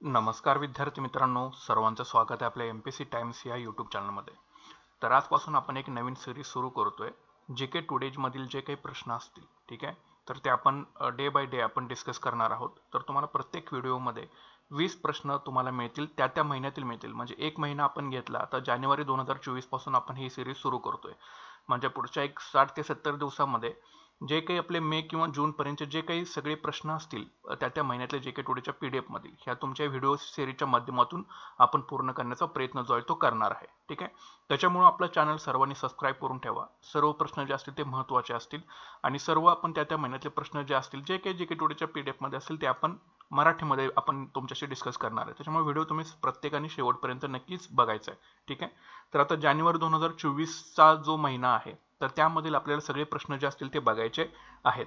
नमस्कार विद्यार्थी मित्रांनो सर्वांचं स्वागत आहे आपल्या एम पी सी टाइम्स या यूट्यूब चॅनलमध्ये तर आजपासून आपण एक नवीन सिरीज सुरू करतोय जे के टुडेजमधील जे काही प्रश्न असतील ठीक आहे? तर ते आपण डे बाय डे आपण डिस्कस करणार आहोत. तर तुम्हाला प्रत्येक व्हिडिओमध्ये वीस प्रश्न तुम्हाला मिळतील त्या त्या महिन्यातील मिळतील. म्हणजे एक महिना आपण घेतला तर जानेवारी दोन हजार चोवीसपासून आपण ही सिरीज सुरू करतोय. म्हणजे पुढच्या एक साठ ते सत्तर दिवसामध्ये जे काही आपले मे किंवा जून पर्यंत जे काही सगळे प्रश्न असतील त्या त्या महिन्यातले जे काही टुडेच्या पी डी एफमधील ह्या तुमच्या व्हिडिओ सिरीजच्या माध्यमातून आपण पूर्ण करण्याचा प्रयत्न जो आहे तो करणार आहे. ठीक आहे? त्याच्यामुळं आपलं चॅनल सर्वांनी सबस्क्राईब करून ठेवा. सर्व प्रश्न जे असतील ते महत्त्वाचे असतील आणि सर्व आपण त्या त्या महिन्यातले प्रश्न जे असतील जे काही जे काही टुडेच्या पी डी एफमध्ये असतील ते आपण मराठीमध्ये आपण तुमच्याशी डिस्कस करणार आहे. त्याच्यामुळे व्हिडिओ तुम्ही प्रत्येकाने शेवटपर्यंत नक्कीच बघायचा आहे. ठीक आहे? तर आता जानेवारी दोन हजार चोवीसचा जो महिना आहे तर त्यामधील आपल्याला सगळे प्रश्न जे असतील ते बघायचे आहेत.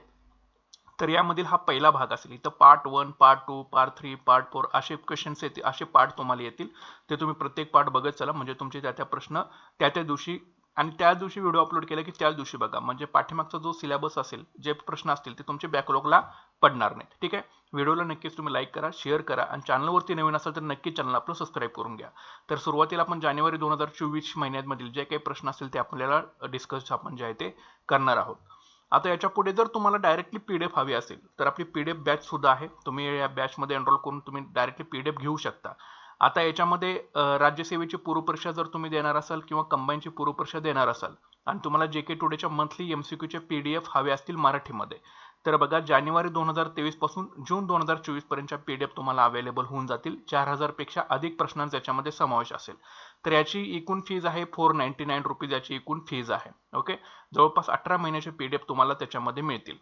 तर यामधील हा पहिला भाग असेल इथं part one part two part three part four असे क्वेश्चन्स येतील असे पार्ट तुम्हाला येतील. ते तुम्ही प्रत्येक पार्ट बघत चला म्हणजे तुमचे त्या त्या प्रश्न त्या त्या दिवशी आणि त्या दिवशी व्हिडिओ अपलोड केला की त्याच दिवशी बघा. म्हणजे पाठीमागचा जो सिलेबस असेल जे प्रश्न असतील ते तुमचे बॅकलॉगला पडणार नाहीत. ठीक आहे? व्हिडिओला नक्कीच तुम्ही लाईक करा शेअर करा आणि चॅनलवरती नवीन असाल तर नक्की चॅनल आपलं सबस्क्राईब करून घ्या. तर सुरुवातीला आपण जानेवारी दोन हजार चोवीस महिन्यामधील जे काही प्रश्न असतील ते आपल्याला डिस्कस आपण जे आहे ते करणार आहोत. आता याच्यापुढे जर तुम्हाला डायरेक्टली पीडीएफ हवी असेल तर आपली पीडीएफ बॅच सुद्धा आहे. तुम्ही या बॅचमध्ये एनरोल करून तुम्ही डायरेक्टली पीडीएफ घेऊ शकता. आता याच्यामध्ये राज्यसेवेची पूर्वपरीक्षा जर तुम्ही देणार असाल किंवा कंबाईनची पूर्वपरीक्षा देणार असाल आणि तुम्हाला जे के टुडेच्या मंथली एमसीक्यूचे एफ हवे असतील मराठीमध्ये तर बघा जानेवारी दोन हजार तेवीसपासून जून दोन हजार चोवीस पर्यंतच्या एफ तुम्हाला अवेलेबल होऊन जातील. चार हजारपेक्षा अधिक प्रश्नांचा याच्यामध्ये समावेश असेल. तर याची एकूण फीज आहे फोर नाईन्टी नाईन रुपीज याची एकूण फीज आहे. ओके जवळपास अठरा महिन्याचे पी डी एफ तुम्हाला त्याच्यामध्ये मिळतील.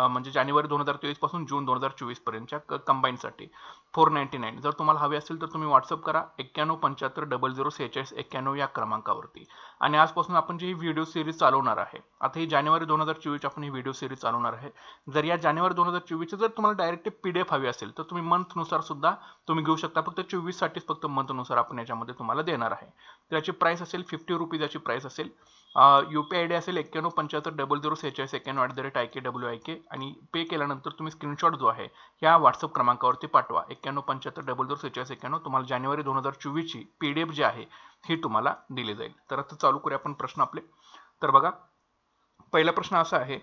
म्हणजे जानेवारी दोन हजार तेवीसपासून जून दोन हजार चोवीस पर्यंतच्या कंबाईनसाठी फोर नाईन्टी नाईन जर तुम्हाला हवे असेल तर तुम्ही व्हॉट्सअप करा एक्क्याण्णव पंच्याहत्तर डबल झिरो सेहेचाळीस एक्क्याण्णव या क्रमांकावरती. आणि आजपासून आपण जी ही व्हिडिओ सिरीज चालवणार आहे आता ही जानेवारी दोन हजार चोवीस आपण ही व्हिडिओ सिरीज चालवणार आहे. जर या जानेवारी दोन हजार चोवीसचे जर तुम्हाला डायरेक्ट पी डी एफ हवी असेल तर तुम्ही मंथनुसार सुद्धा तुम्ही घेऊ शकता. फक्त चोवीससाठीच फक्त मंथनुसार आपण याच्यामध्ये तुम्हाला देणार आहे. त्याची प्राईस असेल फिफ्टी रुपीज याची प्राईस असेल. यू पी आय डी असेल एक्क्याण्णव पंच्याहत्तर डबल झिरो सेहेचाळीस एक्क्याण्णव at the rate I K W I K आणि पे केल्यानंतर तुम्ही स्क्रीनशॉट जो आहे ह्या व्हॉट्सअप क्रमांकावरती पाठवा. एक्क्याण्णव पंच्याहत्तर डबल झिरो सेहेचाळीस एक्क्याण्णव. तुम्हाला जानेवारी दोन हजार चोवीसची पी डी एफ जी आहे ही तुम्हाला दिली जाईल. तर आता चालू करूया आपण प्रश्न आपले. तर बघा पहिला प्रश्न असा आहे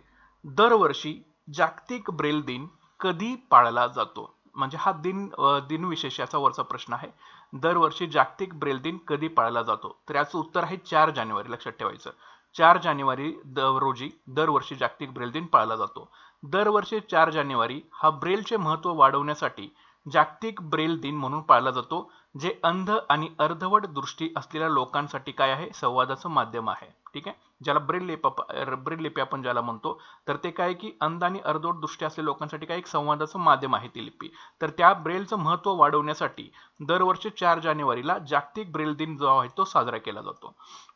दरवर्षी जागतिक ब्रेल दिन कधी पाळला जातो? म्हणजे हा दिन दिनविशेष याचा वरचा प्रश्न आहे. दरवर्षी जागतिक ब्रेल दिन कधी पाळला जातो? तर याचं उत्तर आहे चार जानेवारी लक्षात ठेवायचं. चार जानेवारी द रोजी दरवर्षी जागतिक ब्रेल दिन पाळला जातो. दरवर्षी चार जानेवारी हा ब्रेलचे महत्त्व वाढवण्यासाठी जागतिक ब्रेल दिन म्हणून पाळला जातो जे अंध आणि अर्धवट दृष्टी असलेल्या लोकांसाठी काय आहे? संवादाचं माध्यम आहे. ठीक आहे? ज्याला ब्रेल लिपी ब्रेल लिपी आपण ज्याला म्हणतो तर ते काय की अंध आणि अर्धोट दृष्टी असलेल्या लोकांसाठी काय एक संवादाचं माध्यम आहे ती लिपी. तर त्या ब्रेलचं महत्त्व वाढवण्यासाठी दरवर्षी चार जानेवारीला जागतिक ब्रेल दिन जो आहे तो साजरा केला जातो.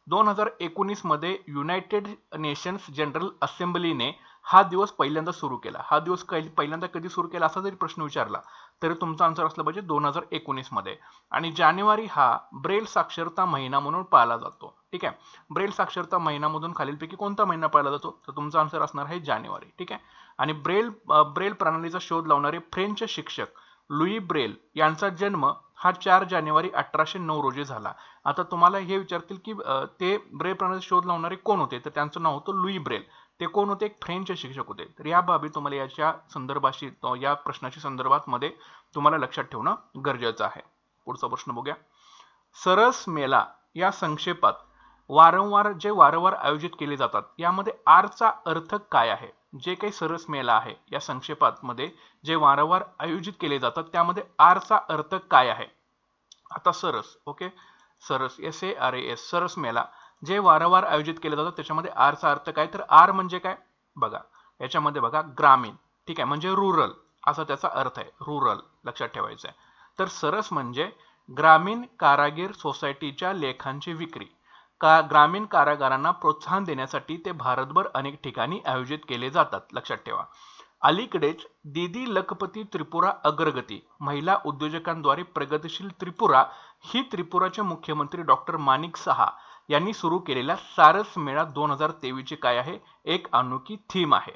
दोन हजार एकोणीसमध्ये युनायटेड नेशन्स जनरल असेंब्लीने हा दिवस पहिल्यांदा सुरू केला. हा दिवस पहिल्यांदा कधी सुरू केला असा जरी प्रश्न विचारला तरी तुमचा आन्सर असला पाहिजे दोन हजार एकोणीसमध्ये आणि जानेवारी हा ब्रेल साक्षरता महिना म्हणून पाळला जातो. ठीक आहे? ब्रेल साक्षरता महिन्यामधून खालीलपैकी कोणता महिना पाळला जातो? तर तुमचा आन्सर असणार आहे जानेवारी ठीक आहे? आणि ब्रेल ब्रेल प्रणालीचा शोध लावणारे फ्रेंच शिक्षक लुई ब्रेल यांचा जन्म हा चार जानेवारी अठराशे नऊ रोजी झाला. आता तुम्हाला हे विचारतील की ते ब्रेल प्रणालीचा शोध लावणारे कोण होते? तर त्यांचं नाव होतं लुई ब्रेल ते कोण होते? एक फ्रेंच शिक्षक होते. तर या बाबी तुम्हाला याच्या संदर्भाशी या प्रश्नाशी संदर्भात मध्ये तुम्हाला लक्षात ठेवणं गरजेचं आहे. पुढचा प्रश्न बघूया. सरस मेला या संक्षेपात वारंवार जे वारंवार आयोजित केले जातात यामध्ये आरचा अर्थ काय आहे? जे काही सरस मेला आहे या संक्षेपात मध्ये जे वारंवार आयोजित केले जातात त्यामध्ये आरचा अर्थ काय आहे? आता Saras okay? Saras S A R A S Saras मेला. जे वारंवार आयोजित केले जातात त्याच्यामध्ये आरचा अर्थ काय? तर आर म्हणजे काय? बघा याच्यामध्ये बघा ग्रामीण ठीक आहे? म्हणजे रुरल असा त्याचा अर्थ आहे रुरल लक्षात ठेवायचं आहे तर सरस म्हणजे ग्रामीण कारागीर सोसायटीच्या लेखांची विक्री. का ग्रामीण कारागारांना प्रोत्साहन देण्यासाठी ते भारतभर अनेक ठिकाणी आयोजित केले जातात. लक्षात ठेवा. अलीकडेच दीदी लखपती त्रिपुरा अग्रगती महिला उद्योजकांद्वारे प्रगतिशील त्रिपुरा ही त्रिपुराचे मुख्यमंत्री डॉक्टर माणिक सहा यांनी सुरू केलेल्या सारस मेळा दोन हजार तेवीसची काय आहे? एक अनोखी थीम आहे.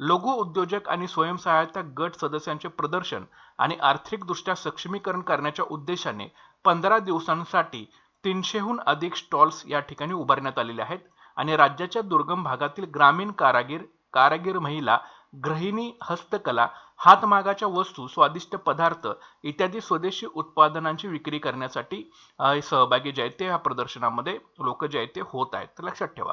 लघु उद्योजक आणि स्वयंसहायता गट सदस्यांचे प्रदर्शन आणि आर्थिकदृष्ट्या सक्षमीकरण करण्याच्या उद्देशाने पंधरा दिवसांसाठी तीनशेहून अधिक स्टॉल्स या ठिकाणी उभारण्यात आलेले आहेत. आणि राज्याच्या दुर्गम भागातील ग्रामीण कारागीर कारागीर महिला गृहिणी हस्तकला हातमागाच्या वस्तू स्वादिष्ट पदार्थ इत्यादी स्वदेशी उत्पादनांची विक्री करण्यासाठी सहभागी जे आहेत ते या प्रदर्शनामध्ये लोक जे आहेत ते होत आहेत. तर लक्षात ठेवा.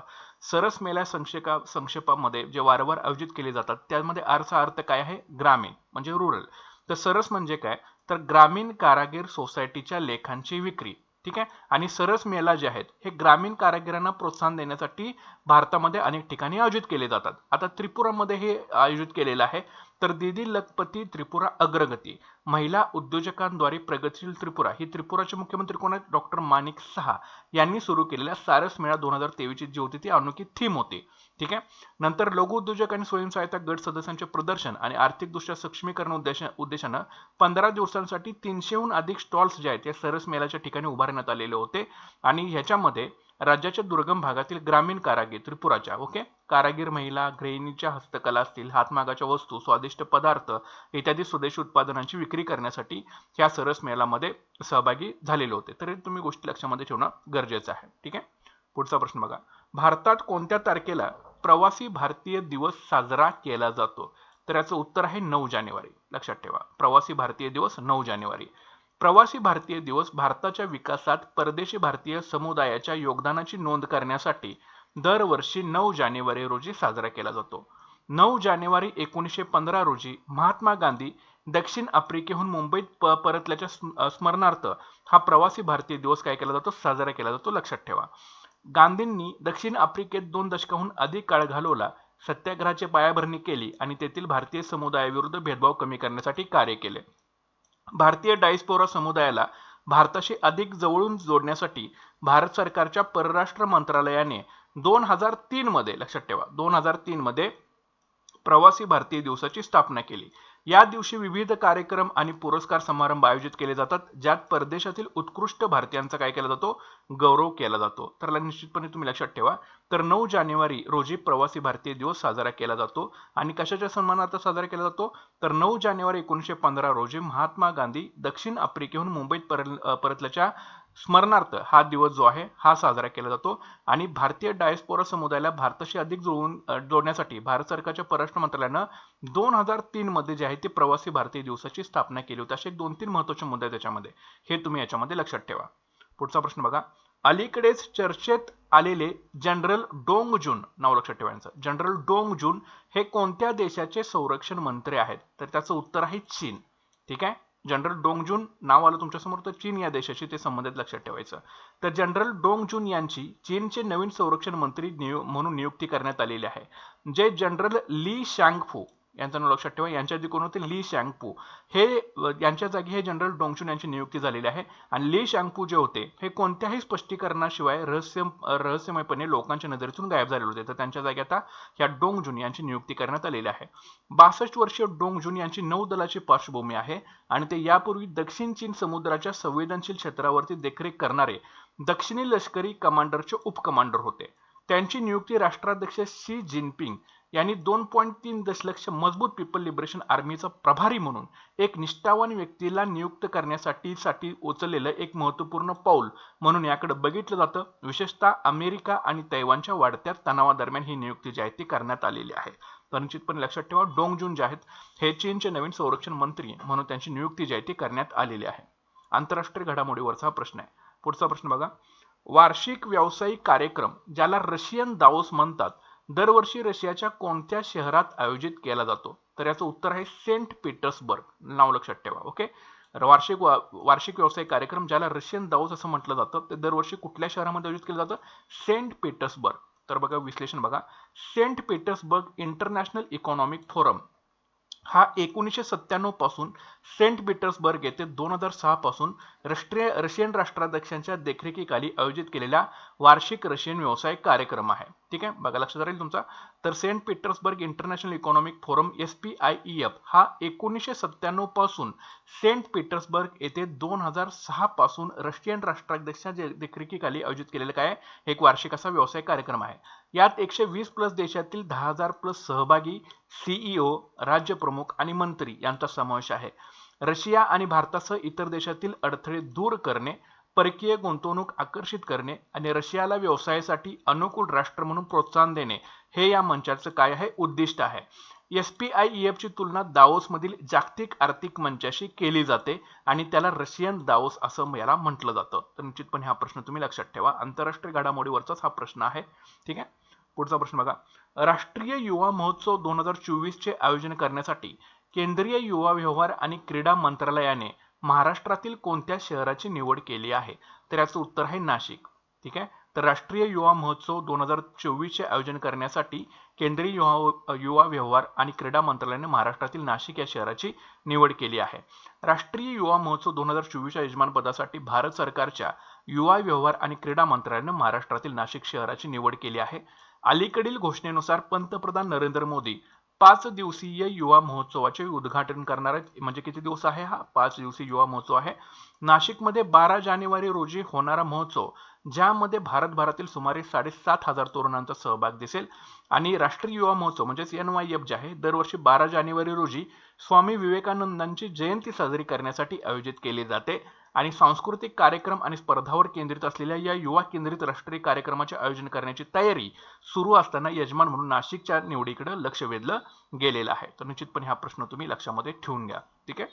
सरस मेला संक्षेपा संक्षेपामध्ये जे वारंवार आयोजित केले जातात त्यामध्ये अर्थ अर्थ काय आहे? ग्रामीण म्हणजे रुरल तर सरस म्हणजे काय? तर ग्रामीण कारागीर सोसायटीच्या लेखांची विक्री. ठीक आहे? आणि सरस मेला जे आहेत हे ग्रामीण कारागिरांना प्रोत्साहन देण्यासाठी भारतामध्ये अनेक ठिकाणी आयोजित केले जातात. आता त्रिपुरामध्ये हे आयोजित केलेलं आहे. तर दिदी लखपती त्रिपुरा अग्रगती महिला उद्योजकांद्वारे प्रगतशील त्रिपुरा. ही त्रिपुराचे मुख्यमंत्री कोण आहेत? डॉक्टर माणिक सहा यांनी सुरू केलेल्या सारस मेळा दोन हजार तेवीसची जी होती ती अनोखी थीम होती. ठीक आहे? नंतर लघु उद्योजक आणि स्वयंसहायता गट सदस्यांचे प्रदर्शन आणि आर्थिकदृष्ट्या सक्षमीकरण उद्देश उद्देशानं पंधरा दिवसांसाठी तीनशेहून अधिक स्टॉल्स जे आहेत या सरस मेळाच्या ठिकाणी उभारण्यात आलेले होते. आणि ह्याच्यामध्ये राज्याच्या दुर्गम भागातील ग्रामीण कारागीर त्रिपुराच्या ओके कारागीर महिला गृहिणीच्या हस्तकला असतील हातमागाच्या वस्तू स्वादिष्ट पदार्थ इत्यादी स्वदेशी उत्पादनांची विक्री करण्यासाठी ह्या सरस मेळामध्ये सहभागी झालेले होते. तरी तुम्ही गोष्टी लक्षामध्ये ठेवणं गरजेचं आहे ठीक आहे? पुढचा प्रश्न बघा. भारतात कोणत्या तारखेला प्रवासी भारतीय दिवस साजरा केला जातो? तर याचं उत्तर आहे नऊ जानेवारी. लक्षात ठेवा. प्रवासी भारतीय दिवस नऊ जानेवारी. प्रवासी भारतीय दिवस भारताच्या विकासात परदेशी भारतीय समुदायाच्या योगदानाची नोंद करण्यासाठी दरवर्षी नऊ जानेवारी रोजी साजरा केला जातो. नऊ जानेवारी एकोणीसशे पंधरा रोजी महात्मा गांधी दक्षिण आफ्रिकेहून मुंबईत परतल्याच्या स्मरणार्थ हा प्रवासी भारतीय दिवस काय केला जातो? साजरा केला जातो. लक्षात ठेवा. गांधींनी दक्षिण आफ्रिकेत दोन दशकाहून अधिक काळ घालवला. सत्याग्रहाची पायाभरणी केली आणि तेथील भारतीय समुदायाविरुद्ध भेदभाव कमी करण्यासाठी कार्य केले. भारतीय डायस्पोरा समुदायाला भारताशी अधिक जवळून जोडण्यासाठी भारत सरकारच्या परराष्ट्र मंत्रालयाने दोन हजार तीन मध्ये लक्षात ठेवा दोन हजार तीन मध्ये प्रवासी भारतीय दिवसाची स्थापना केली. या दिवशी विविध कार्यक्रम आणि पुरस्कार समारंभ आयोजित केले जातात ज्यात परदेशातील उत्कृष्ट भारतीयांचा काय केला जातो? गौरव केला जातो. तर निश्चितपणे तुम्ही लक्षात ठेवा. तर नऊ जानेवारी रोजी प्रवासी भारतीय दिवस साजरा केला जातो आणि कशाच्या सन्मानार्थ साजरा केला जातो? तर नऊ जानेवारी एकोणीसशे पंधरा रोजी महात्मा गांधी दक्षिण आफ्रिकेहून मुंबईत परतल्याच्या स्मरणार्थ हा दिवस जो आहे हा साजरा केला जातो. आणि भारतीय डायस्पोरा समुदायाला भारताशी अधिक जुळवून जोडण्यासाठी भारत सरकारच्या परराष्ट्र मंत्रालयानं दोन हजार तीन मध्ये जे आहे ते प्रवासी भारतीय दिवसाची स्थापना केली होती. असे दोन तीन महत्त्वाचे मुद्दे त्याच्यामध्ये. हे तुम्ही याच्यामध्ये लक्षात ठेवा. पुढचा प्रश्न बघा. अलीकडेच चर्चेत आलेले जनरल डोंग जून नाव लक्षात ठेवायचं जनरल डोंग जून हे कोणत्या देशाचे संरक्षण मंत्री आहेत? तर त्याचं उत्तर आहे चीन. ठीक आहे? जनरल डोंगजून नाव आलं तुमच्यासमोर तर चीन या देशाशी ते संबंधित लक्षात ठेवायचं. तर जनरल डोंगजून यांची चीनचे नवीन संरक्षण मंत्री म्हणून नियुक्ती करण्यात आलेली आहे जे जनरल ली शँगफू. यांचं नाव लक्षात ठेवा. यांच्या आधी कोण होते ली शँगपू. हे यांच्या जागी हे जनरल डोंगचून यांची नियुक्ती झालेली आहे. आणि ली शँगपू जे होते हे कोणत्याही स्पष्टीकरणाशिवाय रहस्य रहस्यमयपणे लोकांच्या नजरेतून गायब झालेले होते. तर त्यांच्या जागी आता ह्या डोंगजून यांची नियुक्ती करण्यात आलेली आहे. बासष्ट वर्षीय डोंगजून यांची नौदलाची पार्श्वभूमी आहे. आणि ते यापूर्वी दक्षिण चीन समुद्राच्या संवेदनशील क्षेत्रावरती देखरेख करणारे दक्षिणी लष्करी कमांडरचे उपकमांडर होते. त्यांची नियुक्ती राष्ट्राध्यक्ष शी जिनपिंग यांनी दोन पॉईंट तीन दशलक्ष मजबूत पीपल लिबरेशन आर्मीचा प्रभारी म्हणून एक निष्ठावान व्यक्तीला नियुक्त करण्यासाठी साठी उचललेलं एक महत्त्वपूर्ण पाऊल म्हणून याकडे बघितलं जातं. विशेषतः अमेरिका आणि तैवानच्या वाढत्या तणावादरम्यान ही नियुक्ती जी आहे ती करण्यात आलेली आहे. निश्चितपणे लक्षात ठेवा डोंग जून जे आहेत हे चीनचे नवीन संरक्षण मंत्री म्हणून त्यांची नियुक्ती जी आहे ती करण्यात आलेली आहे. आंतरराष्ट्रीय घडामोडीवरचा हा प्रश्न आहे. पुढचा प्रश्न बघा. वार्षिक व्यावसायिक कार्यक्रम ज्याला रशियन दाओस म्हणतात दरवर्षी रशियाच्या कोणत्या शहरात आयोजित केला जातो? तर याचं उत्तर आहे सेंट पीटर्सबर्ग. नाव लक्षात ठेवा ओके? वार्षिक वार्षिक व्यवसाय कार्यक्रम ज्याला रशियन दाऊस असं म्हटलं जातं ते दरवर्षी कुठल्या शहरामध्ये आयोजित केलं जातं? Saint Petersburg. तर बघा विश्लेषण बघा. Saint Petersburg International Economic Forum हा एकोणीसशे सत्त्याण्णवपासून सेंट पीटर्सबर्ग येथे दोन हजार सहा पासून राष्ट्रीय रशियन राष्ट्राध्यक्षांच्या देखरेखीखाली आयोजित केलेला वार्षिक रशियन व्यवसाय कार्यक्रम आहे. ठीक आहे? बघा लक्षात राहील तुमचा. तर Saint Petersburg International Economic Forum S P I E F हा एकोणीसशे सत्त्याण्णवपासून सेंट पीटर्सबर्ग येथे दोन हजार सहा पासून रशियन राष्ट्राध्यक्षांच्या देखरेखीखाली आयोजित केलेला काय एक वार्षिक असा व्यवसाय कार्यक्रम आहे. यात एकशे वीस प्लस देशातील दहा हजार प्लस सहभागी सीईओ राज्यप्रमुख आणि मंत्री यांचा समावेश आहे. रशिया आणि भारतासह इतर देशातील अडथळे दूर करणे परकीय गुंतवणूक आकर्षित करणे आणि रशियाला व्यवसायासाठी अनुकूल राष्ट्र म्हणून प्रोत्साहन देणे हे या मंचाचं काय आहे? उद्दिष्ट आहे. एस पी आय ई ची तुलना दावोसमधील जागतिक आर्थिक मंचाशी केली जाते आणि त्याला रशियन दाओस असं याला म्हटलं जातं. तर निश्चितपणे हा प्रश्न तुम्ही लक्षात ठेवा. आंतरराष्ट्रीय घडामोडीवरचाच हा प्रश्न आहे. ठीक आहे? पुढचा प्रश्न बघा. राष्ट्रीय युवा महोत्सव दोन हजार चोवीसचे आयोजन करण्यासाठी केंद्रीय युवा व्यवहार आणि क्रीडा मंत्रालयाने महाराष्ट्रातील कोणत्या शहराची निवड केली आहे? तर याचं उत्तर आहे नाशिक. ठीक आहे? तर राष्ट्रीय युवा महोत्सव दोन हजार चोवीसचे आयोजन करण्यासाठी केंद्रीय युवा युवा व्यवहार आणि क्रीडा मंत्रालयाने महाराष्ट्रातील नाशिक या शहराची निवड केली आहे. राष्ट्रीय युवा महोत्सव दोन हजार चोवीसच्या यजमानपदासाठी भारत सरकारच्या युवा व्यवहार आणि क्रीडा मंत्रालयाने महाराष्ट्रातील नाशिक शहराची निवड केली आहे. अलीकडील घोषणेनुसार पंतप्रधान नरेंद्र मोदी पाच दिवसीय युवा महोत्सवाचे उद्घाटन करणार आहेत. म्हणजे किती दिवस आहे हा? पाच दिवसीय युवा महोत्सव आहे. नाशिकमध्ये बारा जानेवारी रोजी होणारा महोत्सव ज्यामध्ये भारतभरातील सुमारे साडेसात हजार तरुणांचा सहभाग दिसेल. आणि राष्ट्रीय युवा महोत्सव म्हणजेच एन वाय एफ जे आहे दरवर्षी बारा जानेवारी रोजी स्वामी विवेकानंदांची जयंती साजरी करण्यासाठी आयोजित केली जाते. आणि सांस्कृतिक कार्यक्रम आणि स्पर्धावर केंद्रित असलेल्या या युवा केंद्रित राष्ट्रीय कार्यक्रमाचे आयोजन करण्याची तयारी सुरू असताना यजमान म्हणून नाशिकच्या निवडीकडे लक्ष वेधलं गेलेलं आहे. तर निश्चितपणे हा प्रश्न तुम्ही लक्षामध्ये ठेवून घ्या. ठीक आहे?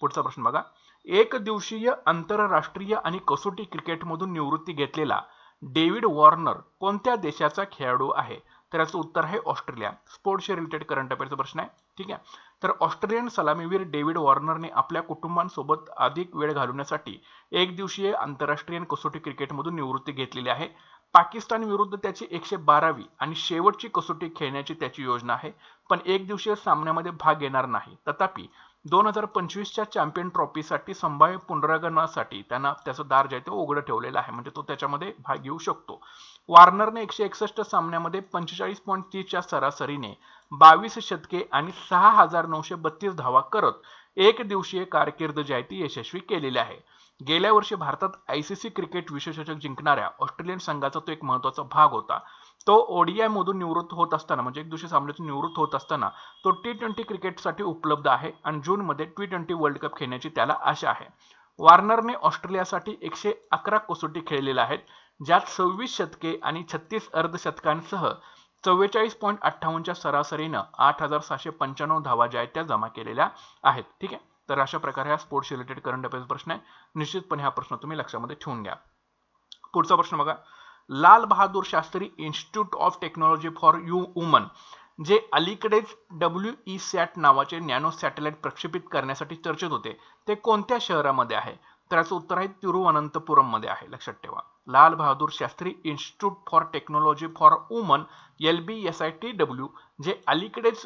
पुढचा प्रश्न बघा. एक दिवसीय आंतरराष्ट्रीय आणि कसोटी क्रिकेटमधून निवृत्ती घेतलेला डेव्हिड वॉर्नर कोणत्या देशाचा खेळाडू आहे? तर याचं उत्तर आहे ऑस्ट्रेलिया. स्पोर्ट्सशी रिलेटेड करंट अफेअरचा प्रश्न आहे. ठीक आहे? तर ऑस्ट्रेलियन सलामीवीर डेव्हिड वॉर्नरने आपल्या कुटुंबांसोबत अधिक वेळ घालवण्यासाठी एक दिवसीय आंतरराष्ट्रीय कसोटी क्रिकेटमधून निवृत्ती घेतलेली आहे. पाकिस्तान विरुद्ध त्याची एकशे बारावी आणि शेवटची कसोटी खेळण्याची त्याची योजना आहे. पण एक दिवसीय सामन्यामध्ये भाग घेणार नाही. तथापि दोन हजार पंचवीसच्या चॅम्पियन ट्रॉफीसाठी संभाव्य पुनरागमनासाठी त्यांना त्याचं दार जे आहे ते उघडं ठेवलेलं आहे. म्हणजे तो त्याच्यामध्ये भाग घेऊ शकतो. वार्नरने एकशे एकसष्ट सामन्यामध्ये पंचेचाळीस पॉईंट तीसच्या सरासरीने बावीस शतके आणि सहा हजार नऊशे बत्तीस धावा करत एक दिवसीय कारकीर्द जी आहे ती यशस्वी केलेली आहे. गेल्या वर्षी भारतात आयसीसी क्रिकेट विश्वचषक जिंकणाऱ्या ऑस्ट्रेलियन संघाचा तो एक महत्त्वाचा भाग होता. तो ओडीआय मधून निवृत्त होत असताना म्हणजे एक दिवशी सामन्यातून निवृत्त होत असताना तो टी ट्वेंटी क्रिकेटसाठी उपलब्ध आहे आणि जूनमध्ये टी ट्वेंटी वर्ल्ड कप खेळण्याची त्याला आशा आहे. वार्नरने ऑस्ट्रेलियासाठी एकशे अकरा कसोटी खेळलेल्या आहेत. ज्यात सव्वीस शतके आणि छत्तीस अर्धशतकांसह चव्वेचाळीस पॉईंट अठ्ठावन्नच्या सरासरीनं आठ हजार सहाशे पंच्याण्णव धावा ज्या आहेत त्या जमा केलेल्या आहेत. ठीक आहे? तर अशा प्रकारे हा स्पोर्ट्स रिलेटेड करंट अफेअर्स प्रश्न आहे. निश्चितपणे हा प्रश्न तुम्ही लक्षामध्ये ठेवून घ्या. पुढचा प्रश्न बघा. Lal Bahadur Shastri institute of technology for you women जे अलीकडेच डब्ल्यू ई सॅट नावाचे नॅनो सॅटेलाइट प्रक्षेपित करण्यासाठी चर्चेत होते ते कोणत्या शहरामध्ये आहे? त्याचं उत्तर आहे तिरुवनंतपुरममध्ये आहे. लक्षात ठेवा. Lal Bahadur Shastri institute for technology for women L B S I T W जे अलीकडेच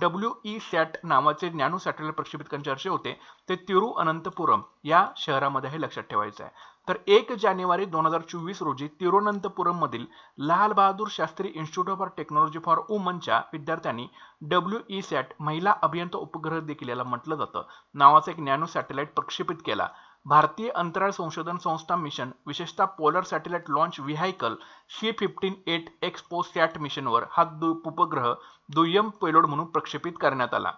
डब्ल्यू ई सॅट नावाचे ज्ञानू सॅटेलाइट प्रक्षेपित चर्चे होते ते तिरुअनंतपुरम या शहरामध्ये हे लक्षात ठेवायचं आहे. तर एक जानेवारी दोन हजार चोवीस रोजी तिरुअनंतपुरम मधील Lal Bahadur Shastri institute of technology for वुमनच्या विद्यार्थ्यांनी डब्ल्यू ई सॅट महिला अभियंता उपग्रह देखील याला म्हटलं जातं. नावाचा एक ज्ञानू सॅटेलाइट प्रक्षेपित केला. भारतीय अंतराळ संशोधन संस्था मिशन विशेषतः polar satellite launch vehicle C fifteen eight expo sat मिशनवर हा दु उपग्रह दुय्यम पेलोड म्हणून प्रक्षेपित करण्यात आला.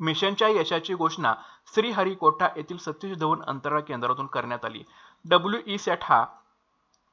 मिशनच्या यशाची घोषणा श्रीहरिकोटा येथील सतीश धवन अंतराळ केंद्रातून करण्यात आली. डब्ल्यू ई सॅट हा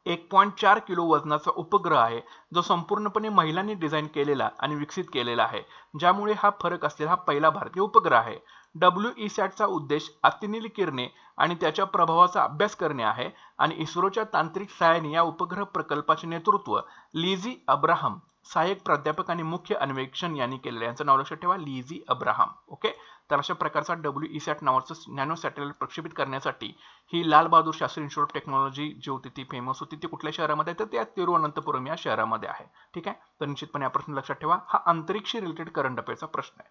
एक पॉईंट चार किलो वजनाचा उपग्रह आहे जो संपूर्णपणे महिलांनी डिझाईन केलेला आणि विकसित केलेला आहे. ज्यामुळे हा फरक असलेला हा पहिला भारतीय उपग्रह आहे. डब्ल्यू ई सॅटचा उद्देश अतिनील किरणे आणि त्याच्या प्रभावाचा अभ्यास करणे आहे आणि इस्रोच्या तांत्रिक सहाय्याने या उपग्रह प्रकल्पाचे नेतृत्व लिझी अब्राहम सहाय्यक प्राध्यापक आणि मुख्य अन्वेक्षण यांनी केलेलं यांचं नाव लक्षात ठेवा लिझी अब्राहम. ओके? तर अशा प्रकारचा डब्ल्यू ई सॅट नावाचं नॅनो सॅटेलाइट प्रक्षेपित करण्यासाठी ही Lal Bahadur Shastri institute of technology जी होती ती फेमस होती. ती कुठल्या शहरामध्ये? तर त्या तिरुवनंतपुरम या शहरामध्ये आहे. ठीक आहे? तर निश्चितपणे हा प्रश्न लक्षात ठेवा. हा अंतरिक्ष रिलेटेड करंट अफेअरचा प्रश्न आहे.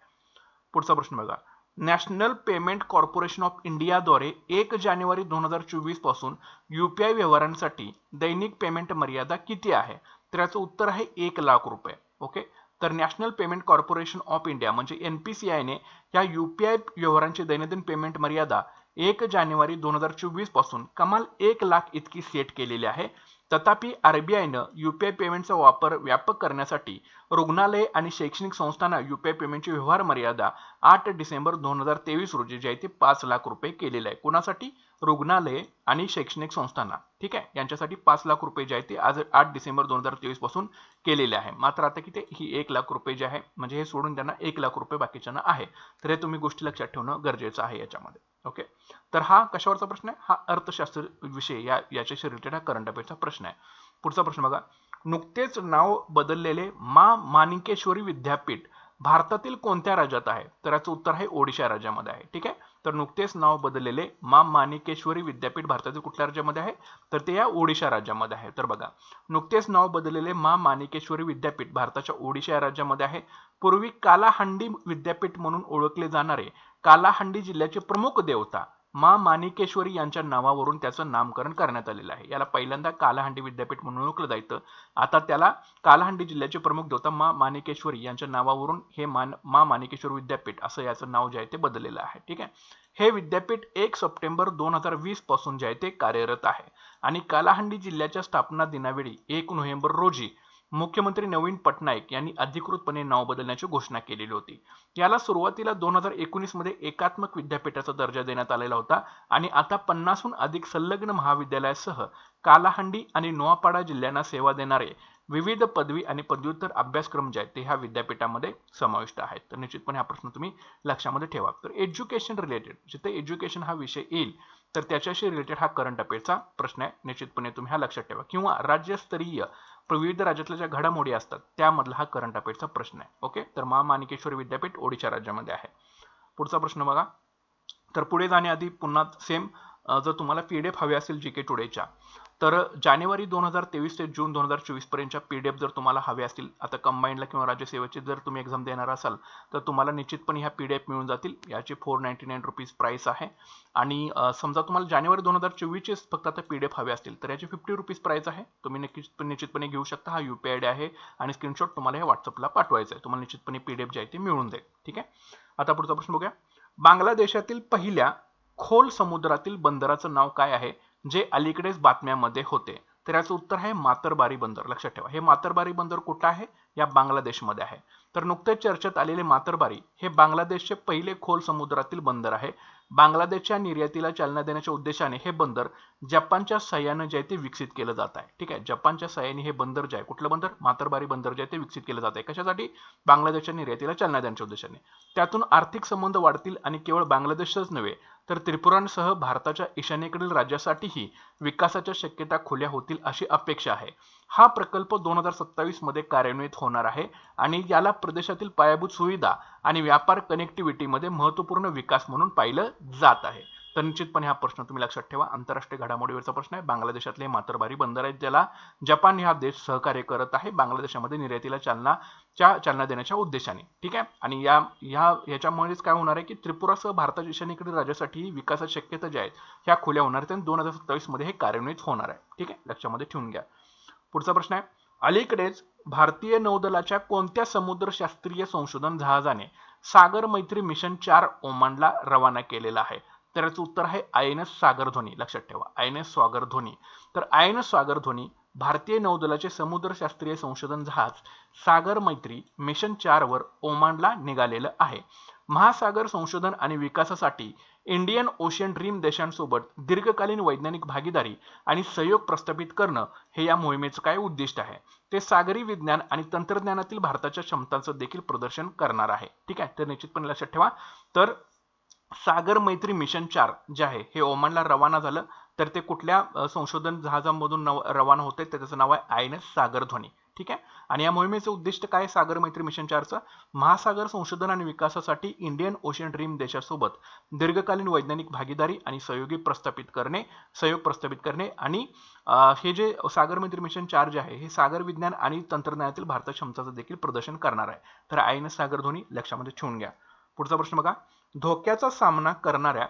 पुढचा प्रश्न बघा. नॅशनल पेमेंट कॉर्पोरेशन ऑफ इंडियाद्वारे एक जानेवारी दोन हजार चोवीसपासून युपीआय व्यवहारांसाठी दैनिक पेमेंट मर्यादा किती आहे? तर याचं उत्तर आहे एक लाख रुपये. ओके तर national payment corporation of India म्हणजे एन पी सी आयने या यू पी आय व्यवहारांची दैनंदिन पेमेंट मर्यादा एक जानेवारी दोन हजार चोवीसपासून कमाल एक लाख इतकी सेट केलेली आहे. तथापि आरबीआयनं युपीआय पेमेंटचा वापर व्यापक करण्यासाठी रुग्णालय आणि शैक्षणिक संस्थांना युपीआय पेमेंटची व्यवहार मर्यादा आठ डिसेंबर दोन हजार तेवीस रोजी जे आहे ते पाच लाख रुपये केलेले आहे. कुणासाठी? रुग्णालय आणि शैक्षणिक संस्थांना ठीक आहे? यांच्यासाठी पाच लाख रुपये जे आहे ते आज आठ डिसेंबर दोन हजार तेवीसपासून केलेले आहे. मात्र आता किती? ही एक लाख रुपये जे आहे म्हणजे हे सोडून त्यांना एक लाख रुपये बाकीच्यांना आहे. तर हे तुम्ही गोष्टी लक्षात ठेवणं गरजेचं आहे याच्यामध्ये ओके? तर हा कशावरचा प्रश्न आहे? हा अर्थशास्त्र विषय या याच्याशी रिलेटेड हा करंट अफेअरचा प्रश्न आहे. पुढचा प्रश्न बघा. नुकतेच नाव बदललेले मा माणिकेश्वरी विद्यापीठ भारतातील कोणत्या राज्यात आहे? तर याचं उत्तर आहे ओडिशा राज्यामध्ये आहे ठीक आहे? तर नुकतेच नाव बदललेले मा माणिकेश्वरी विद्यापीठ भारतातील कुठल्या राज्यामध्ये आहे? तर ते या ओडिशा राज्यामध्ये आहे. तर बघा नुकतेच नाव बदललेले मा माणिकेश्वरी विद्यापीठ भारताच्या ओडिशा या राज्यामध्ये आहे. पूर्वी कालाहंडी विद्यापीठ म्हणून ओळखले जाणारे कालाहंडी जिल्ह्याचे प्रमुख देवता मा माणिकेश्वरी यांच्या नावावरून त्याचं नामकरण करण्यात आलेलं आहे. याला पहिल्यांदा कालाहंडी विद्यापीठ म्हणून ओळखलं जायचं. आता त्याला कालाहंडी जिल्ह्याचे प्रमुख देवता मा माणिकेश्वरी यांच्या नावावरून हे मान मा माणिकेश्वर विद्यापीठ असं याचं नाव जे आहे ते बदललेलं आहे. ठीक आहे? हे विद्यापीठ एक सप्टेंबर दोन हजार वीसपासून जे आहे ते कार्यरत आहे. आणि कालाहंडी जिल्ह्याच्या स्थापना दिनावेळी एक नोव्हेंबर रोजी मुख्यमंत्री नवीन पटनाईक यांनी अधिकृतपणे नाव बदलण्याची घोषणा केलेली होती. याला सुरुवातीला दोन हजार एकोणीसमध्ये एकात्मक विद्यापीठाचा दर्जा देण्यात आलेला होता आणि आता पन्नासहून अधिक संलग्न महाविद्यालयासह कालाहंडी आणि नोआपाडा जिल्ह्यांना सेवा देणारे विविध पदवी आणि पदव्युत्तर अभ्यासक्रम जे आहेत ते ह्या विद्यापीठामध्ये समाविष्ट आहेत. तर निश्चितपणे हा प्रश्न तुम्ही लक्षामध्ये ठेवा. तर एज्युकेशन रिलेटेड जिथे एज्युकेशन हा विषय येईल तर त्याच्याशी रिलेटेड हा करंट अफेअरचा प्रश्न आहे. निश्चितपणे तुम्ही हा लक्षात ठेवा. किंवा राज्यस्तरीय विविध राज्यातल्या ज्या घडामोडी असतात त्यामधला हा करंट अफेअरचा प्रश्न आहे. ओके तर महामानिकेश्वर विद्यापीठ ओडिशा राज्यामध्ये आहे. पुढचा प्रश्न बघा. तर पुढे जाण्याआधी पुन्हा सेम जर तुम्हाला पीडीएफ हवे असेल जी के टुडेच्या तर जानेवारी दोन हजार तेवीस ते जून दोन हजार चोवीस पर्यंतच्या पीडीएफ जर तुम्हाला हवे असतील आता कंबाईंडला किंवा राज्यसेवेची जर तुम्ही एक्झाम देणार असाल तर तुम्हाला निश्चितपणे ह्या पीडीएफ मिळून जातील. याची four ninety nine rupees price आहे. आणि समजा तुम्हाला जानेवारी दोन हजार चोवीसचे फक्त आता पीडीएफ हवे असतील तर याची फिफ्टी रुपीज प्राईस आहे. तुम्ही नक्कीच निश्चितपणे घेऊ शकता. हा युपीआय डी आहे आणि स्क्रीनशॉट तुम्हाला हे व्हॉट्सअपला पाठवायचं आहे. तुम्हाला निश्चितपणे पीडीएफ जे आहे ते मिळून जाईल. ठीक आहे? आता पुढचा प्रश्न बघूया. बांगलादेशातील पहिल्या खोल समुद्रातील बंदराचं नाव काय आहे? जे अलीकडेच बातम्यामध्ये होते. तर याचं उत्तर आहे मातरबारी बंदर. लक्षात ठेवा. हे मातरबारी बंदर कुठं आहे? या बांगलादेशमध्ये आहे. तर नुकतेच चर्चेत आलेले मातरबारी हे बांगलादेशचे पहिले खोल समुद्रातील बंदर आहे. बांगलादेशच्या निर्यातीला चालना देण्याच्या उद्देशाने हे बंदर जपानच्या सहाय्यानं जे आहे ते विकसित केलं जात आहे. ठीक आहे? जपानच्या सहाय्याने हे बंदर जे आहे कुठलं बंदर? मातरबारी बंदर जे आहे ते विकसित केलं जात आहे. कशासाठी? बांगलादेशच्या निर्यातीला चालना देण्याच्या उद्देशाने. त्यातून आर्थिक संबंध वाढतील आणि केवळ बांगलादेशच नव्हे तर त्रिपुरांसह भारताच्या ईशान्येकडील राज्यासाठीही विकासाच्या शक्यता खुल्या होतील अशी अपेक्षा आहे. हा प्रकल्प दोन हजार सत्तावीसमध्ये कार्यान्वित होणार आहे आणि याला प्रदेशातील पायाभूत सुविधा आणि व्यापार कनेक्टिव्हिटीमध्ये महत्त्वपूर्ण विकास म्हणून पाहिलं जात आहे. तर निश्चितपणे हा प्रश्न तुम्ही लक्षात ठेवा. आंतरराष्ट्रीय घडामोडीवरचा प्रश्न आहे. बांगलादेशातले मातरबारी बंदर आहेत ज्याला जपान हा देश सहकार्य करत आहे. बांगलादेशामध्ये निर्यातीला चालना च्या चालना देण्याच्या उद्देशाने. ठीक आहे? आणि या ह्या याच्यामुळेच काय होणार आहे की त्रिपुरासह भारताच्या ईशान्येकडील राज्यासाठी विकासाच्या शक्यता ज्या आहेत ह्या खुल्या होणार आहेत आणि दोन हजार सत्तावीसमध्ये हे कार्यान्वित होणार आहे. ठीक आहे? लक्षामध्ये ठेवून घ्या. पुढचा प्रश्न आहे. अलीकडेच भारतीय नौदलाच्या कोणत्या समुद्रशास्त्रीय संशोधन जहाजाने सागर मैत्री मिशन चार ओमानला रवाना केलेला आहे? तर याचं उत्तर आहे आय एन एस सागरध्वनी लक्षात ठेवा. आय एन एस सागरध्वनी तर आय एन एस सागरध्वनी भारतीय नौदलाचे समुद्रशास्त्रीय संशोधन जहाज सागर मैत्री मिशन चार वर ओमानला निघालेलं आहे. महासागर संशोधन आणि विकासासाठी इंडियन ओशियन ड्रीम देशांसोबत दीर्घकालीन वैज्ञानिक भागीदारी आणि सहयोग प्रस्थापित करणं हे या मोहिमेचं काय उद्दिष्ट आहे? ते सागरी विज्ञान आणि तंत्रज्ञानातील भारताच्या क्षमतांचं देखील प्रदर्शन करणार आहे. ठीक आहे तर निश्चितपणे लक्षात ठेवा. तर सागर मैत्री मिशन चार जे आहे हे ओमानला रवाना झालं. तर ते कुठल्या संशोधन जहाजामधून रवाना होते त्याचं नाव आहे आय एन एस सागरध्वनी ठीक आहे? आणि या मोहिमेचं उद्दिष्ट काय सागर मैत्री मिशन चारचं? महासागर संशोधन आणि विकासासाठी इंडियन ओशन ड्रीम देशासोबत दीर्घकालीन वैज्ञानिक भागीदारी आणि सहयोगी प्रस्थापित करणे सहयोग प्रस्थापित करणे आणि हे जे सागर मैत्री मिशन चार जे आहे हे सागर विज्ञान आणि तंत्रज्ञानातील भारताच्या क्षमताचं देखील प्रदर्शन करणार आहे. तर आय एन एस सागरध्वनी लक्षामध्ये ठेवून घ्या. पुढचा प्रश्न बघा. धोक्याचा सामना करणाऱ्या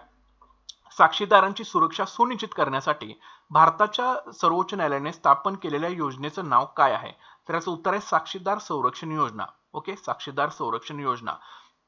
साक्षीदारांची सुरक्षा सुनिश्चित करण्यासाठी भारताच्या सर्वोच्च न्यायालयाने स्थापन केलेल्या योजनेचं नाव काय आहे? तर याचं उत्तर आहे साक्षीदार संरक्षण योजना. ओके? साक्षीदार संरक्षण योजना.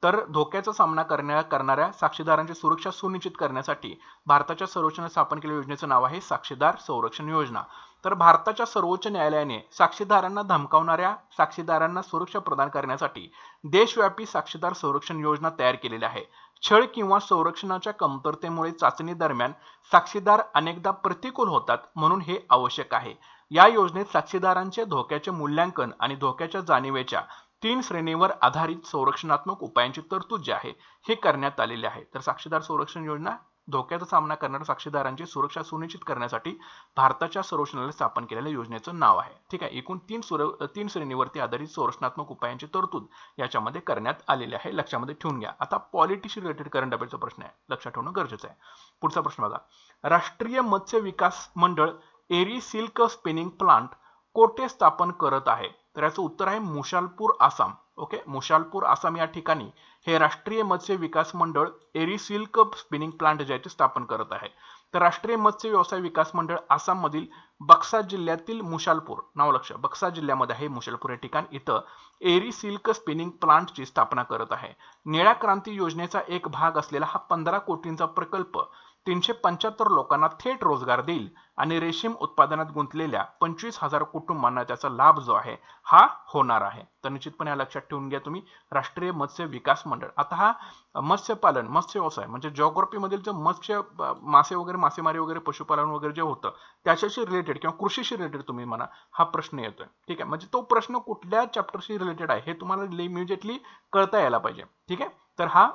तर धोक्याचा सामना करण्या करणाऱ्या साक्षीदारांची सुरक्षा सुनिश्चित करण्यासाठी भारताच्या सर्वोच्च स्थापन केलेल्या योजनेचं नाव आहे साक्षीदार संरक्षण योजना. तर भारताच्या सर्वोच्च न्यायालयाने साक्षीदारांना धमकावणाऱ्या साक्षीदारांना सुरक्षा प्रदान करण्यासाठी देशव्यापी साक्षीदार संरक्षण योजना तयार केलेली आहे. छळ किंवा संरक्षणाच्या कमतरतेमुळे चाचणी दरम्यान साक्षीदार अनेकदा प्रतिकूल होतात म्हणून हे आवश्यक आहे. या योजनेत साक्षीदारांचे धोक्याचे मूल्यांकन आणि धोक्याच्या जाणीवेच्या तीन श्रेणीवर आधारित संरक्षणात्मक उपायांची तरतूद जी आहे हे करण्यात आलेली आहे. तर साक्षीदार संरक्षण योजना धोक्याचा सामना करणाऱ्या साक्षीदारांची सुरक्षा सुनिश्चित करण्यासाठी भारताच्या संरक्षणालय स्थापन केलेल्या योजनेचं नाव आहे. ठीक आहे? एकूण तीन सुर तीन श्रेणीवरती आधारित संरक्षणात्मक उपायांची तरतूद याच्यामध्ये करण्यात आलेली आहे. लक्षामध्ये ठेवून घ्या. आता पॉलिटिशी रिलेटेड करंट अफेअरचा प्रश्न आहे. लक्षात ठेवणं गरजेचं आहे. पुढचा प्रश्न बघा. राष्ट्रीय मत्स्य विकास मंडळ एरी सिल्क स्पिनिंग प्लांट कोठे स्थापन करत आहे? तर याचं उत्तर आहे मुशालपूर आसाम. ओके? मुशालपूर आसाम या ठिकाणी हे राष्ट्रीय मत्स्य विकास मंडळ एरी सिल्क स्पिनिंग प्लांट जे आहे ते स्थापन करत आहे. तर राष्ट्रीय मत्स्य व्यवसाय विकास मंडळ आसाममधील बक्सा जिल्ह्यातील मुशालपूर नाव लक्ष बक्सा जिल्ह्यामध्ये आहे मुशालपूर या ठिकाण. इथं एरी सिल्क स्पिनिंग प्लांटची स्थापना करत आहे. निळ्या क्रांती योजनेचा एक भाग असलेला हा पंधरा कोटींचा प्रकल्प तीनशे पंच्याहत्तर लोकांना थेट रोजगार देईल आणि रेशीम उत्पादनात गुंतलेल्या पंचवीस हजार कुटुंबांना त्याचा लाभ जो आहे हा होणार आहे. तर निश्चितपणे हा लक्षात ठेवून घ्या तुम्ही राष्ट्रीय मत्स्य विकास मंडळ. आता हा मत्स्यपालन मत्स्य व्यवसाय म्हणजे जॉग्रफीमधील जे मत्स्य मासे वगैरे मासेमारी वगैरे पशुपालन वगैरे जे होतं त्याच्याशी रिलेटेड किंवा कृषीशी रिलेटेड तुम्ही म्हणा हा प्रश्न येतोय. ठीक आहे? म्हणजे तो प्रश्न कुठल्या चॅप्टरशी रिलेटेड आहे हे तुम्हाला इमिजिएटली कळता यायला पाहिजे. ठीक आहे? तर हा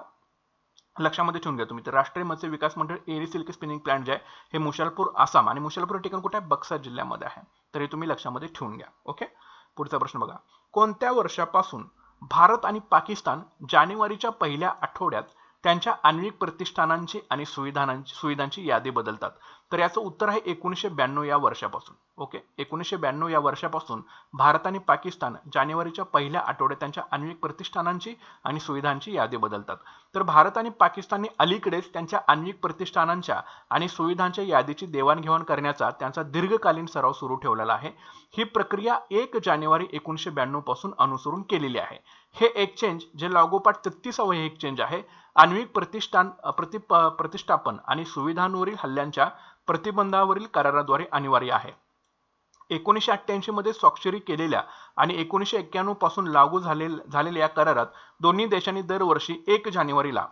लक्षामध्ये ठेवून घ्या तुम्ही. तर राष्ट्रीय मत्स्य विकास मंडळ एरी सिल्क स्पिनिंग प्लांट जे आहे हे मुशालपूर आसाम आणि मुशालपूर ठिकाण कुठे आहे? बक्सा जिल्ह्यामध्ये आहे. तर हे तुम्ही लक्षामध्ये ठेवून घ्या. ओके? पुढचा प्रश्न बघा. कोणत्या वर्षापासून भारत आणि पाकिस्तान जानेवारीच्या पहिल्या आठवड्यात त्यांच्या आण्विक प्रतिष्ठानांची आणि सुविधांची सुविधांची यादी बदलतात. तर याचं उत्तर आहे एकोणीसशे ब्याण्णव या वर्षापासून. ओके? एकोणीसशे ब्याण्णव या वर्षापासून भारत आणि पाकिस्तान जानेवारीच्या पहिल्या आठवड्यात त्यांच्या आण्विक प्रतिष्ठानांची आणि सुविधांची यादी बदलतात. तर भारत आणि पाकिस्तानने अलीकडेच त्यांच्या आण्विक प्रतिष्ठानांच्या आणि सुविधांच्या यादीची देवाणघेवाण करण्याचा त्यांचा दीर्घकालीन सराव सुरू ठेवलेला आहे. ही प्रक्रिया एक जानेवारी एकोणीसशे ब्याण्णवपासून अनुसरून केलेली आहे. हे एक्सचेंज जे लागोपाठ तेहतीसावं हे एक्सचेंज आहे आण्विक प्रतिष्ठान प्रति प्रतिष्ठापन आणि सुविधांवरील हल्ल्यांच्या प्रतिबंधावरील कराराद्वारे अनिवार्य आहे. एकोणीसशे अठ्ठ्याऐंशी मध्ये स्वाक्षरी केलेल्या आणि एकोणीसशे एक्क्याण्णवपासून लागू झाले झालेल्या या करारात दोन्ही देशांनी दरवर्षी एक जानेवारीला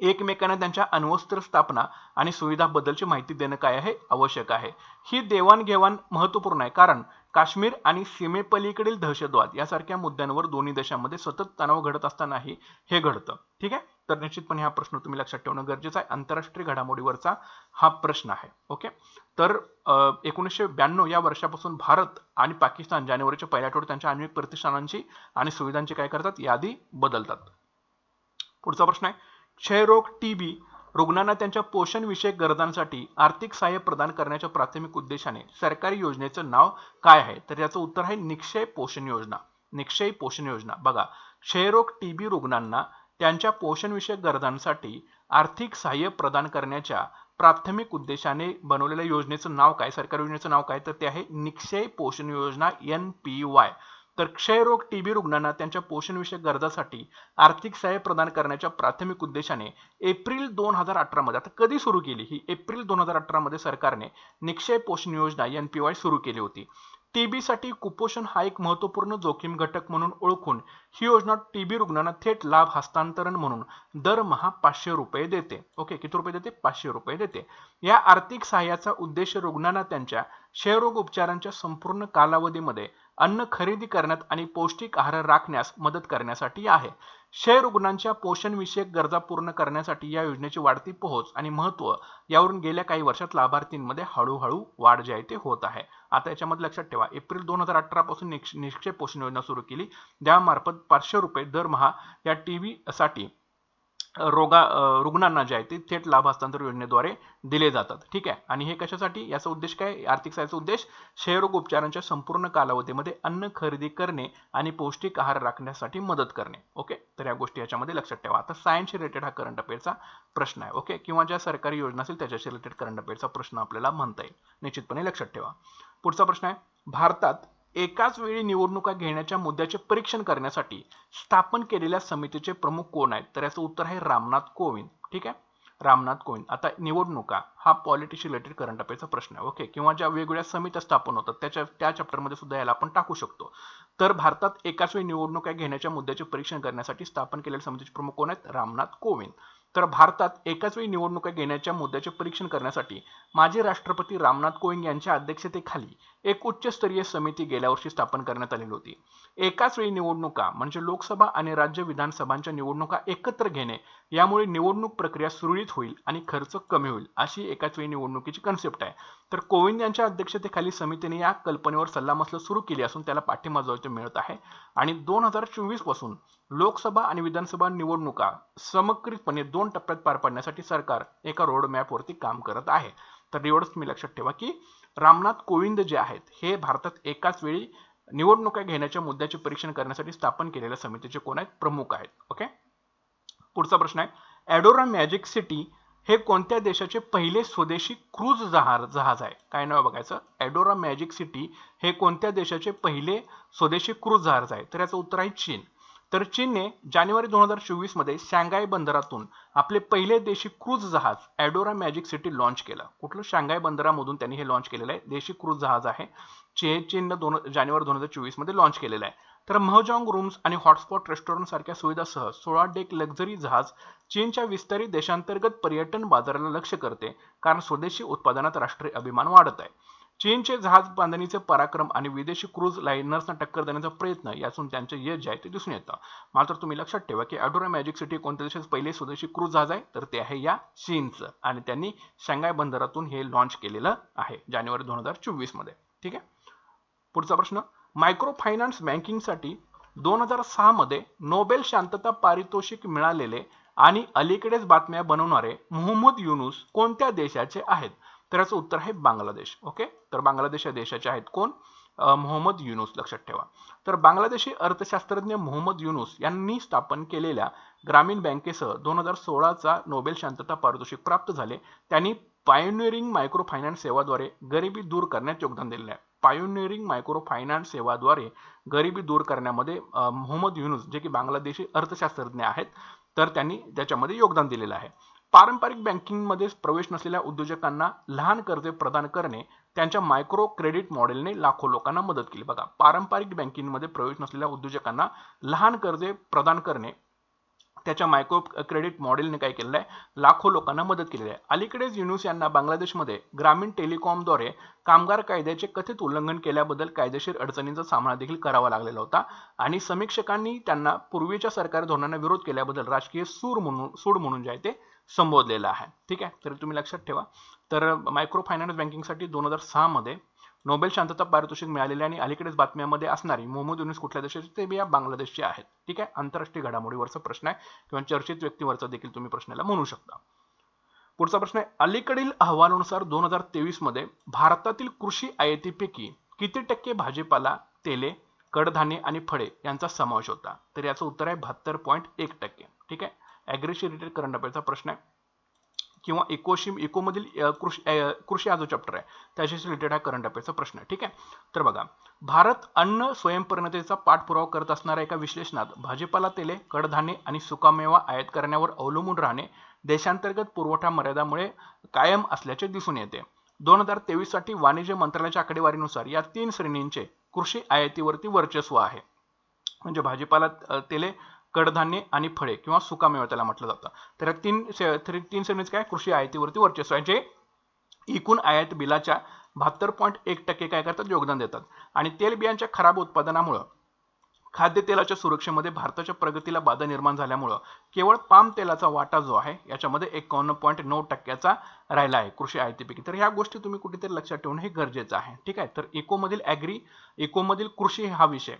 एकमेकांना त्यांच्या अण्वस्त्र स्थापना आणि सुविधाबद्दलची माहिती देणं काय आहे? आवश्यक आहे. ही देवाणघेवाण महत्त्वपूर्ण आहे कारण काश्मीर आणि सीमेपलीकडील दहशतवाद यासारख्या मुद्द्यांवर दोन्ही देशांमध्ये सतत तणाव घडत असतानाही हे घडतं. ठीक आहे? तर निश्चितपणे हा प्रश्न तुम्ही लक्षात ठेवणं गरजेचं आहे. आंतरराष्ट्रीय घडामोडीवरचा हा प्रश्न आहे. ओके? तर एकोणीसशे ब्याण्णव या वर्षापासून भारत आणि पाकिस्तान जानेवारीच्या पहिल्या आठवड्यात त्यांच्या आण्विक प्रतिष्ठानांची आणि सुविधांची काय करतात? यादी बदलतात. पुढचा प्रश्न आहे. क्षयरोग टीबी रुग्णांना त्यांच्या पोषणविषयक गरजांसाठी आर्थिक सहाय्य प्रदान करण्याच्या प्राथमिक उद्देशाने सरकारी योजनेचं नाव काय आहे? तर याचं उत्तर आहे निक्षय पोषण योजना. निक्षय पोषण योजना. बघा क्षयरोग टीबी रुग्णांना त्यांच्या पोषणविषयक गरजांसाठी आर्थिक सहाय्य प्रदान करण्याच्या प्राथमिक उद्देशाने बनवलेल्या योजनेचं नाव काय? सरकारी योजनेचं नाव काय? तर ते आहे निक्षय पोषण योजना एन पी वाय. तर क्षयरोग टीबी रुग्णांना त्यांच्या पोषणविषयक गरजासाठी आर्थिक सहाय्य प्रदान करण्याच्या प्राथमिक उद्देशाने एप्रिल दोन हजार अठरा मध्ये आता कधी सुरू केली? ही एप्रिल दोन हजार अठरा मध्ये सरकारने निक्षय पोषण योजना एन पी वाय सुरू केली होती. टीबीसाठी कुपोषण हा एक महत्त्वपूर्ण जोखीम घटक म्हणून ओळखून ही योजना टीबी रुग्णांना थेट लाभ हस्तांतरण म्हणून दरमहा पाचशे रुपये देते. ओके किती रुपये देते? पाचशे रुपये देते. या आर्थिक सहाय्याचा उद्देश रुग्णांना त्यांच्या क्षयरोग उपचारांच्या संपूर्ण कालावधीमध्ये अन्न खरेदी करण्यात आणि पौष्टिक आहार राखण्यास मदत करण्यासाठी आहे. क्षय रुग्णांच्या पोषणविषयक गरजा पूर्ण करण्यासाठी या योजनेची वाढती पोहोच आणि महत्त्व यावरून गेल्या काही वर्षात लाभार्थींमध्ये हळूहळू वाढ जी आहे ते होत आहे. आता याच्यामध्ये लक्षात ठेवा. एप्रिल दोन हजार अठरा पासून निक्षेप पोषण योजना सुरू केली. त्यामार्फत पाचशे रुपये दरमहा या टीव्ही साठी रोगा रुग्णांना जे आहे ते थेट लाभ हस्तांतर योजनेद्वारे दिले जातात. ठीक आहे? आणि हे कशासाठी? याचा उद्देश काय? आर्थिक सहाय्याचा उद्देश क्षयरोग उपचारांच्या संपूर्ण कालावधीमध्ये अन्न खरेदी करणे आणि पौष्टिक आहार राखण्यासाठी मदत करणे. ओके? तर या गोष्टी याच्यामध्ये लक्षात ठेवा. आता सायन्स रिलेटेड हा करंट अफेअरचा प्रश्न आहे. ओके? किंवा ज्या सरकारी योजना असेल त्याच्याशी रिलेटेड करंट अफेअरचा प्रश्न आपल्याला म्हणता येईल. निश्चितपणे लक्षात ठेवा. पुढचा प्रश्न आहे. भारतात एकाच वेळी निवडणुका घेण्याच्या मुद्द्याचे परीक्षण करण्यासाठी स्थापन केलेल्या समितीचे प्रमुख कोण आहेत? तर याचं उत्तर आहे रामनाथ कोविंद. ठीक आहे? रामनाथ कोविंद. आता निवडणुका हा पॉलिटिक्स रिलेटेड करंट अफेअरचा प्रश्न आहे. ओके किंवा ज्या वेगवेगळ्या समित्या स्थापन होतात त्याच्या त्या चॅप्टरमध्ये सुद्धा याला आपण टाकू शकतो. तर भारतात एकाच वेळी निवडणुका घेण्याच्या मुद्द्याचे परीक्षण करण्यासाठी स्थापन केलेल्या समितीचे प्रमुख कोण आहेत? रामनाथ कोविंद. तर भारतात एकाच वेळी निवडणुका घेण्याच्या मुद्द्याचे परीक्षण करण्यासाठी माजी राष्ट्रपती रामनाथ कोविंद यांच्या अध्यक्षतेखाली एक उच्चस्तरीय समिती गेल्या वर्षी स्थापन करण्यात आलेली होती. एकाच वेळी निवडणुका म्हणजे लोकसभा आणि राज्य विधानसभांच्या निवडणुका एकत्र घेणे यामुळे निवडणूक प्रक्रिया सुरळीत होईल आणि खर्च कमी होईल अशी एकाच वेळी निवडणुकीची कन्सेप्ट आहे. तर कोविंद यांच्या अध्यक्षतेखाली समितीने या कल्पनेवर सल्लामसलत सुरू केली असून त्याला पाठिंबा जवळचे मिळत आहे. आणि दोन हजार चोवीसपासून लोकसभा आणि विधानसभा निवडणुका समक्रितपणे दोन टप्प्यात पार पाडण्यासाठी सरकार एका रोड मॅपवरती काम करत आहे. तर एवढंच तुम्ही लक्षात ठेवा की रामनाथ कोविंद जे आहेत हे भारतात एकाच वेळी निवडणुका घेण्याच्या मुद्द्याचे परीक्षण करण्यासाठी स्थापन केलेल्या समितीचे कोण आहेत? प्रमुख आहेत. ओके पुढचा प्रश्न आहे. ॲडोरा मॅजिक सिटी हे कोणत्या देशाचे पहिले स्वदेशी क्रूज जहाज जहाज आहे? काय नाव बघायचं? ॲडोरा मॅजिक सिटी हे कोणत्या देशाचे पहिले स्वदेशी क्रूज जहाज आहे? तर याचं उत्तर आहे चीन. तर चीनने जानेवारी दोन हजार चोवीसमध्ये शांघाय बंदरातून आपले पहिले देशी क्रूज जहाज ॲडोरा मॅजिक सिटी लॉन्च केलं. कुठलं? शांघाय बंदरामधून त्यांनी हे लॉन्च केलेलं आहे. देशी क्रूज जहाज आहे. चे चीननं दोन जानेवारी दोन हजार चोवीसमध्ये लॉन्च केलेलं आहे. तर महजॉंग रूम्स आणि हॉटस्पॉट रेस्टॉरंट सारख्या सुविधासह सोळा डेक लक्झरी जहाज चीनच्या विस्तारित देशांतर्गत पर्यटन बाजाराला लक्ष करते कारण स्वदेशी उत्पादनात राष्ट्रीय अभिमान वाढत आहे. चीनचे जहाज बांधणीचे पराक्रम आणि विदेशी क्रूज लाईनर्सना टक्कर देण्याचा प्रयत्न यातून त्यांचे यश जे आहे ते दिसून येतं. मात्र तुम्ही लक्षात ठेवा की अडोरा मॅजिक सिटी कोणत्या देशाचे पहिले स्वदेशी क्रूज जहाज आहे? तर ते आहे या चीनचं. आणि त्यांनी शांघाय बंदरातून हे लॉन्च केलेलं आहे जानेवारी दोन हजार चोवीसमध्ये. ठीक आहे? पुढचा प्रश्न मायक्रो फायनान्स बँकिंगसाठी दोन हजार सहामध्ये नोबेल शांतता पारितोषिक मिळालेले आणि अलीकडेच बातम्या बनवणारे मोहम्मद युनुस कोणत्या देशाचे आहेत? तर याचं उत्तर आहे बांगलादेश. ओके तर बांगलादेश या देशाचे आहेत कोण? मोहम्मद युनुस. लक्षात ठेवा. तर बांगलादेशी अर्थशास्त्रज्ञ मोहम्मद युनुस यांनी स्थापन केलेल्या ग्रामीण बँकेसह दोन हजार सोळाचा नोबेल शांतता पारितोषिक प्राप्त झाले. त्यांनी पायोनिअरिंग मायक्रो फायनान्स सेवाद्वारे गरिबी दूर करण्यात योगदान दिलेलं आहे. पायोनिअरिंग मायक्रो फायनान्स सेवाद्वारे गरिबी दूर करण्यामध्ये मोहम्मद युनुस जे की बांगलादेशी अर्थशास्त्रज्ञ आहेत तर त्यांनी त्याच्यामध्ये योगदान दिलेलं आहे. पारंपरिक बँकिंगमध्ये प्रवेश नसलेल्या उद्योजकांना लहान कर्जे प्रदान करणे त्यांच्या मायक्रो क्रेडिट मॉडेलने लाखो लोकांना मदत केली. बघा पारंपरिक बँकिंगमध्ये प्रवेश नसलेल्या उद्योजकांना लहान कर्जे प्रदान करणे त्याच्या मायक्रो क्रेडिट मॉडेलने काय केलेलं आहे? लाखो लोकांना मदत केलेली आहे. अलीकडेच युनुस यांना बांगलादेशमध्ये ग्रामीण टेलिकॉमद्वारे कामगार कायद्याचे कथित उल्लंघन केल्याबद्दल कायदेशीर अडचणींचा सामना देखील करावा लागलेला होता. आणि समीक्षकांनी त्यांना पूर्वीच्या सरकारी धोरणांना विरोध केल्याबद्दल राजकीय सूर म्हणून सूड म्हणून जे आहे ते संबोधलेलं आहे. ठीक आहे? तर तुम्ही लक्षात ठेवा. तर मायक्रो फायनान्स बँकिंगसाठी दोन हजार सहामध्ये नोबेल शांतता पारितोषिक मिळालेले आणि अलीकडेच बातम्यामध्ये असणारी मोहम्मद युनिस कुठल्या देशाचे ते या बांगलादेशचे आहेत. ठीक आहे? आंतरराष्ट्रीय घडामोडीवरचा प्रश्न आहे किंवा चर्चित व्यक्तीवरचा देखील तुम्ही प्रश्नाला म्हणू शकता. पुढचा प्रश्न आहे अलीकडील अहवालानुसार दोन हजार तेवीसमध्ये भारतातील कृषी आयातीपैकी किती टक्के भाजीपाला तेले कडधान्ये आणि फळे यांचा समावेश होता? तर याचं उत्तर आहे बहात्तर पॉईंट एक टक्के. ठीक आहे? ॲग्रेशी रिलेटेड करंट अफेअरचा प्रश्न आहे. किंवा इकोशी इकोमधील कृषी कृषी हा जो चॅप्टर आहे त्याच्याशी रिलेटेड हा करंट अफेअरचा प्रश्न आहे. ठीक आहे? तर बघा भारत अन्न स्वयंपूर्णतेचा पाठपुरावा करत असणाऱ्या एका विश्लेषणात भाजीपाला तेले कडधान्ये आणि सुकामेवा आयात करण्यावर अवलंबून राहणे देशांतर्गत पुरवठा मर्यादामुळे कायम असल्याचे दिसून येते. दोन हजार तेवीससाठी वाणिज्य मंत्रालयाच्या आकडेवारीनुसार या तीन श्रेणींचे कृषी आयातीवरती वर्चस्व आहे. म्हणजे भाजीपाला तेले कडधान्ये आणि फळे किंवा सुकामेवा त्याला म्हटलं जातं. तर या तीन तीन श्रेणीच काय? कृषी आयातीवरती वर्चस्व आहे. जे एकूण आयात बिलाच्या बहात्तर पॉईंट एक टक्के काय करतात? योगदान देतात. आणि तेलबियांच्या खराब उत्पादनामुळं खाद्यतेलाच्या सुरक्षेमध्ये भारताच्या प्रगतीला बाधा निर्माण झाल्यामुळं केवळ पाम तेलाचा वाटा जो आहे याच्यामध्ये एकावन्न पॉईंट नऊ टक्क्याचा राहिला आहे कृषी आयतीपैकी. तर ह्या गोष्टी तुम्ही कुठेतरी लक्षात ठेवणं हे गरजेचं आहे. ठीक आहे? तर इकोमधील ॲग्री इकोमधील कृषी हा विषय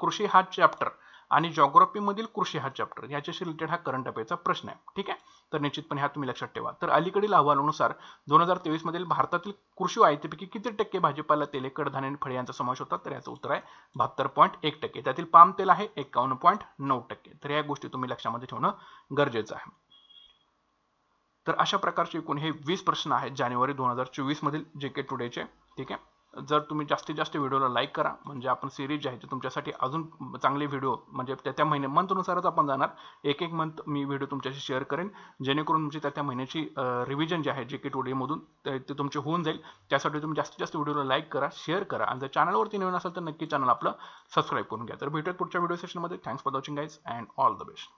कृषी हा चॅप्टर आणि जॉग्रॉफीमधील कृषी हा चॅप्टर याच्याशी रिलेटेड हा करंट अफेअरचा प्रश्न आहे. ठीक आहे? तर निश्चितपणे हा तुम्ही लक्षात ठेवा. तर अलीकडील अहवालानुसार दोन हजार तेवीस मधील भारतातील कृषी आयतीपैकी किती टक्के भाजीपाला तेले कडधान्य आणि फळे यांचा समावेश होता? तर याचं उत्तर आहे बहात्तर पॉईंट एक टक्के. त्यातील पाम तेल आहे एकावन्न पॉईंट नऊ टक्के. तर या गोष्टी तुम्ही लक्षामध्ये ठेवणं गरजेचं आहे. तर अशा प्रकारचे एकूण हे वीस प्रश्न आहेत जानेवारी दोन हजार चोवीस मधील जे के टुडेचे ठीक आहे? जर तुम्ही जास्तीत जास्त व्हिडिओला लाईक करा म्हणजे आपण सिरीज जे आहे ते तुमच्यासाठी अजून चांगले व्हिडिओ म्हणजे त्या त्या महिने मंथनुसारच आपण जाणार. एक एक मंथ मी व्हिडिओ तुमच्याशी शेअर करेन. जेणेकरून तुमची त्या त्या महिन्याची रिव्हिजन जे आहे जे की टुडेमधून ते ते तुमचे होऊन जाईल. त्यासाठी तुम्ही जास्तीत जास्त व्हिडिओला लाईक करा शेअर करा. आणि जर चॅनलवरती नवीन असेल तर नक्की चॅनल आपलं सबस्क्राईब करून घ्या. तर भेटत पुढच्या व्हिडिओ सेशनमध्ये thanks for watching guys and all the best